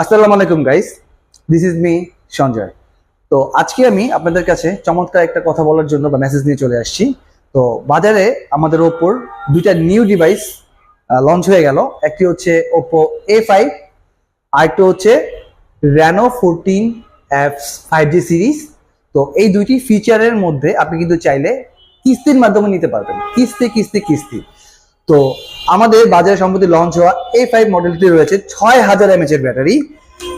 আসসালামু আলাইকুম guys this is me Sanjay. তো আজকে আমি আপনাদের কাছে চমৎকার একটা কথা বলার জন্য বা মেসেজ নিয়ে চলে আসছি। তো বাজারে আমাদের ওপর দুইটা নিউ ডিভাইস লঞ্চ হয়ে গেল। একটি হচ্ছে ওপো এ ফাইভ আরেকটি হচ্ছে Reno fourteen apps five G series তো এই দুইটি ফিচারের মধ্যে আপনি কিন্তু চাইলে কিস্তির মাধ্যমে নিতে পারবেন। কিস্তি কিস্তি কিস্তি। তো আমাদের বাজারে সম্প্রতি লঞ্চ হওয়া এই ফাইভ মডেলটি রয়েছে ছয় হাজার এমএচ এর ব্যাটারি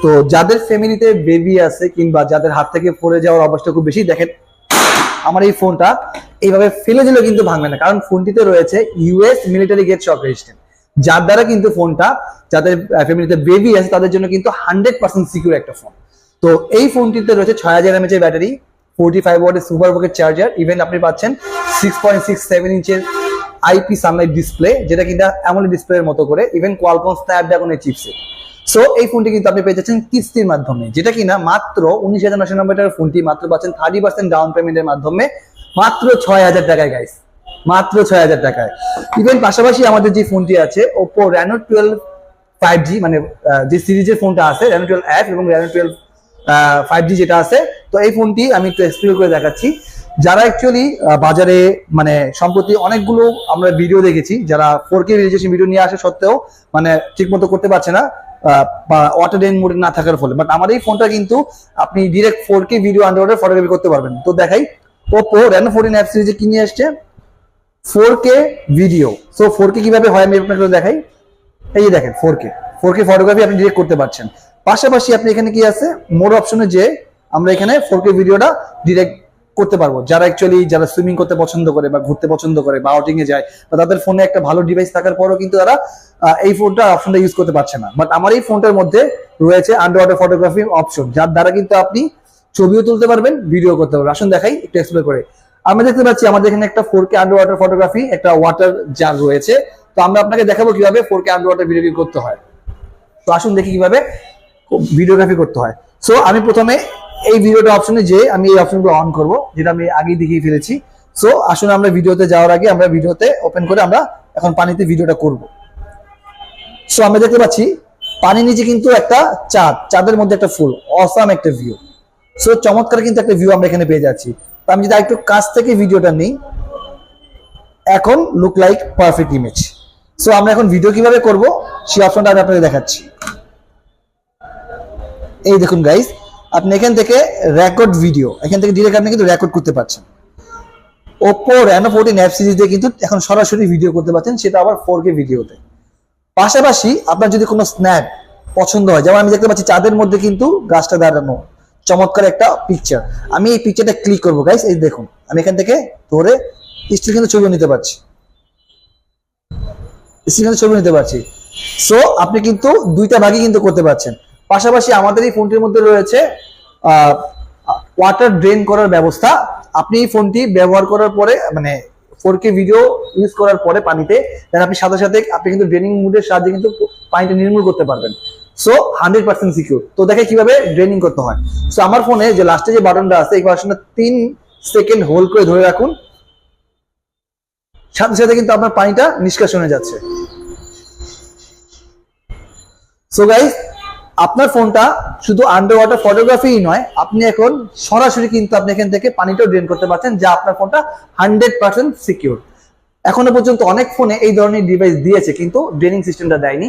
তো যাদের ফ্যামিলিতে বেবি আছে কিংবা যাদের হাত থেকে পড়ে যাওয়ার অবস্থা খুব বেশি, দেখেন আমার এই ফোনটা এইভাবে ফেলে দিলেও কিন্তু ভাঙবে না, কারণ ফোনটিতে রয়েছে US military gate shock resistant যার দ্বারা কিন্তু ফোনটা যাদের ফ্যামিলিতে বেবি আছে, তাদের জন্য কিন্তু হান্ড্রেড পার্সেন্ট সিকিউর একটা ফোন তো এই ফোনটিতে রয়েছে ছয় হাজার এমএচ এর ব্যাটারি ফোর্টি ফাইভ ওয়াটের সুপার পকেট চার্জার ইভেন আপনি পাচ্ছেন সিক্স পয়েন্ট সিক্স সেভেন ইঞ্চের আইপি সানলাইট ডিসপ্লে যেটা কিনা এমন ডিসপ্লের মতো করে ইভেন কোয়ালকম স্ন্যাপড্রাগনের চিপসে সো এই ফোনটি কিন্তু আপনি পেয়ে যাচ্ছেন কিস্তির মাধ্যমে, যেটা কিনা মাত্র উনিশ হাজার নশো নব্বই টাকার ফোনটি মাত্র পাচ্ছেন থার্টি পার্সেন্ট ডাউন পেমেন্টের মাধ্যমে, মাত্র ছয় হাজার টাকায় গাইস মাত্র ছয় হাজার টাকায়। ইভেন পাশাপাশি আমাদের যে ফোনটি আছে Oppo Reno twelve five G মানে যে সিরিজের ফোনটা আছে র্যানো টুয়েলভ অ্যাপ এবং র্যানো টুয়েলভ ফাইভ জি যেটা আছে, তো এই ফোনটি আমি একটু এক্সপ্লেন করে দেখাচ্ছি। যারা অ্যাকচুয়ালি বাজারে মানে সম্প্রতি অনেকগুলো আমরা ভিডিও দেখেছি, যারা ফোর কে রেজুলেশন ভিডিও নিয়ে আসে সত্ত্বেও মানে ঠিক মতো করতে পারছে না ওয়াটার ডেন মোডে না থাকার ফলে। বাট আমার এই ফোনটা কিন্তু আপনি direct four K video under photography করতে পারবেন। তো দেখাই ওপো রেনো ফোরটিন অ্যাপ সিরিজে কি নিয়ে আসছে? Four K video so four K কীভাবে হয় আমি আপনাকে দেখাই। এই দেখেন four K four K photography আপনি ডিরেক্ট করতে পারছেন। পাশাপাশি আপনি এখানে কি আছে? মোর অপশনে যে আমরা এখানে ফোর কে ভিডিওটা ডিরেক্ট করতে পারব। যারা অ্যাকচুয়ালি যারা সুইমিং করতে পছন্দ করে বা ঘুরতে পছন্দ করে বা আউটিং এ যায়, বা তাদের ফোনে একটা ভালো ডিভাইস থাকার পরও কিন্তু তারা এই ফোনটা অপশনটা ইউজ করতে পারছে না। বাট আমার এই ফোনটার মধ্যে রয়েছে আন্ডার ওয়াটার ফটোগ্রাফি অপশন যার দ্বারা কিন্তু আপনি ছবিও তুলতে পারবেন ভিডিও করতে পারবেন। আসুন দেখাই, একটু এক্সপ্লেন করে। আমরা দেখতে পাচ্ছি আমাদের এখানে একটা four K under water photography একটা ওয়াটার জার রয়েছে। তো আমরা আপনাকে দেখাবো কীভাবে four K under water video করতে হয়। তো আসুন দেখি কীভাবে ভিডিওগ্রাফি করতে হয়। সো আমি প্রথমে এই ভিডিওটা অপশনে যে আমি এই অপশনগুলো অন করব, যেটা আমি আগেই দেখিয়ে ফেলেছি। সো আসুন আমরা ভিডিওতে যাওয়ার আগে আমরা ভিডিওতে ওপেন করে আমরা এখন পানিতে ভিডিওটা করব। সো আমরা দেখতে পাচ্ছি, পানির নিচে কিন্তু একটা চাঁদ, চাঁদের মধ্যে একটা ফুল অসাম একটা ভিউ সো চমৎকার কিন্তু একটা ভিউ আমরা এখানে পেয়ে যাচ্ছি। তো আমি যদি একটু কাছ থেকে ভিডিওটা নিই, এখন look like perfect image so আমরা এখন ভিডিও কীভাবে করব, সেই অপশনটা আমি আপনাদের দেখাচ্ছি। এই দেখুন গাইস আপনি এখান থেকে রেকর্ড ভিডিও এখান থেকে ডিরেক্ট আপনি কিন্তু রেকর্ড করতে পারছেন। ওপো র্যানো ফোরটিন অ্যাপ দিয়ে কিন্তু এখন সরাসরি ভিডিও করতে পারছেন, সেটা আবার ফোর কে ভিডিওতে পাশাপাশি আপনার যদি কোনো স্ন্যাপ পছন্দ হয়, যেমন আমি দেখতে পাচ্ছি চাঁদের মধ্যে কিন্তু গাছটা দাঁড়ানো, চমৎকার একটা পিকচার আমি এই পিকচারটা ক্লিক করব গাইস এই দেখুন, আমি এখান থেকে ধরে স্টিল কিন্তু ছবিও নিতে পারছি। স্টিল কিন্তু ছবি নিতে পারছি। সো আপনি কিন্তু দুইটা ভাগই কিন্তু করতে পারছেন। পাশাপাশি আমাদের এই ফোনটির মধ্যে রয়েছে ওয়াটার ড্রেন করার ব্যবস্থা। আপনি এই ফোনটি ব্যবহার করার পরে মানে ফোর কে ভিডিও ইউজ করার পরে পানিতে দেন আপনি সাথে সাথে আপনি কিন্তু ড্রেনিং মুডের সাহায্যে কিন্তু পানিটা নির্মূল করতে পারবেন। সো হান্ড্রেড পার্সেন্ট সিকিউর তো দেখে কীভাবে ড্রেনিং করতে হয়। সো আমার ফোনে যে লাস্টে যে বাটনটা আছে, এই বাটনটা তিন সেকেন্ড হোল্ড করে ধরে রাখুন। সাথে সাথে কিন্তু আপনার পানিটা নিষ্কাশনে যাচ্ছে। সো গাইস আপনার ফোনটা শুধু আন্ডার ওয়াটার ফটোগ্রাফি নয়, আপনি এখন সরাসরি কিন্তু আপনি এখান থেকে পানিটাও ড্রেন করতে পারছেন, যা আপনার ফোনটা হান্ড্রেড পার্সেন্ট সিকিউর এখনও পর্যন্ত অনেক ফোনে এই ধরনের ডিভাইস দিয়েছে, কিন্তু ড্রেনিং সিস্টেমটা দেয়নি।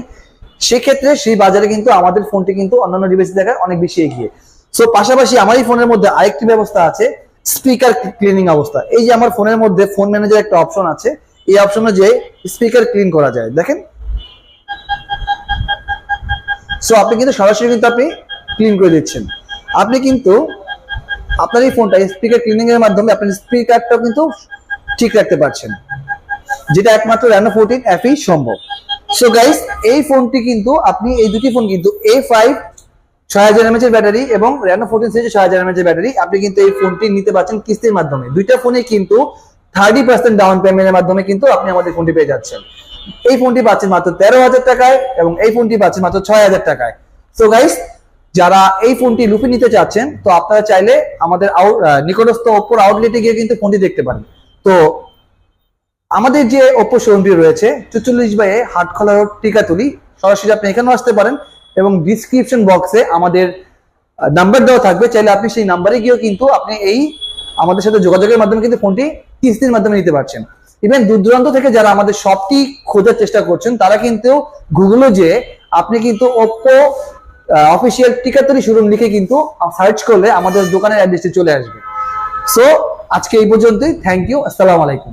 সেক্ষেত্রে সেই বাজারে কিন্তু আমাদের ফোনটি কিন্তু অন্যান্য ডিভাইস দেখায় অনেক বেশি এগিয়ে। সো পাশাপাশি আমার এই ফোনের মধ্যে আরেকটি ব্যবস্থা আছে স্পিকার ক্লিনিং অবস্থা। এই যে আমার ফোনের মধ্যে ফোন ম্যানেজার একটা অপশন আছে, এই অপশনে যে স্পিকার ক্লিন করা যায়। দেখেন সো আপনি কিন্তু সরাসরি কিন্তু আপনি ক্লিন করে দিচ্ছেন। আপনি কিন্তু আপনার এই ফোনটা স্পিকার ক্লিনিং এর মাধ্যমে আপনি স্পিকারটাও কিন্তু ঠিক রাখতে পারছেন। যেটা একমাত্র র্যানো ফোরটিন অ্যাপেই সম্ভব। সো গাইস এই ফোনটি কিন্তু আপনি, এই দুটি ফোন কিন্তু এ ফাইভ ছয় হাজার এমএচ এর ব্যাটারি এবং র্যানো ফোরটিন সিরিজের ছয় হাজার এমএচ এর ব্যাটারি আপনি কিন্তু এই ফোনটি নিতে পারছেন কিস্তির মাধ্যমে। দুইটা ফোনে কিন্তু থার্টি পার্সেন্ট ডাউন পেমেন্টের মাধ্যমে কিন্তু আপনি আমাদের ফোনটি পেয়ে যাচ্ছেন। এই ফোনটি পাচ্ছেন মাত্র তেরো হাজার টাকায় এবং এই ফোনটি পাচ্ছেন মাত্র ছয় হাজার টাকায়। সো গাইস যারা এই ফোনটি লুপে নিতে চাচ্ছেন, তো আপনারা চাইলে আমাদের নিকটস্থ ওপোর আউটলেটে গিয়ে কিন্তু ফোনটি দেখতে পারেন। তো আমাদের যে ওপো শোরুমটি রয়েছে, চুচল্লিশ বাই হাটখোলা রোড, টিকাতুলি, সরাসরি আপনি এখানেও আসতে পারেন এবং ডিসক্রিপশন বক্সে আমাদের নাম্বার দেওয়া থাকবে। চাইলে আপনি সেই নাম্বারে গিয়েও কিন্তু আপনি এই আমাদের সাথে যোগাযোগের মাধ্যমে কিন্তু ফোনটি কিস্তির মাধ্যমে নিতে পারছেন। ইভেন দূর দূরান্ত থেকে যারা আমাদের সবটি খোঁজার চেষ্টা করছেন, তারা কিন্তু গুগলে যে আপনি কিন্তু ওপো অফিসিয়াল টিকাতরি শোরুম লিখে কিন্তু সার্চ করলে আমাদের দোকানের অ্যাড্রেসটি চলে আসবে। সো আজকে এই পর্যন্তই। থ্যাংক ইউ আসসালামু আলাইকুম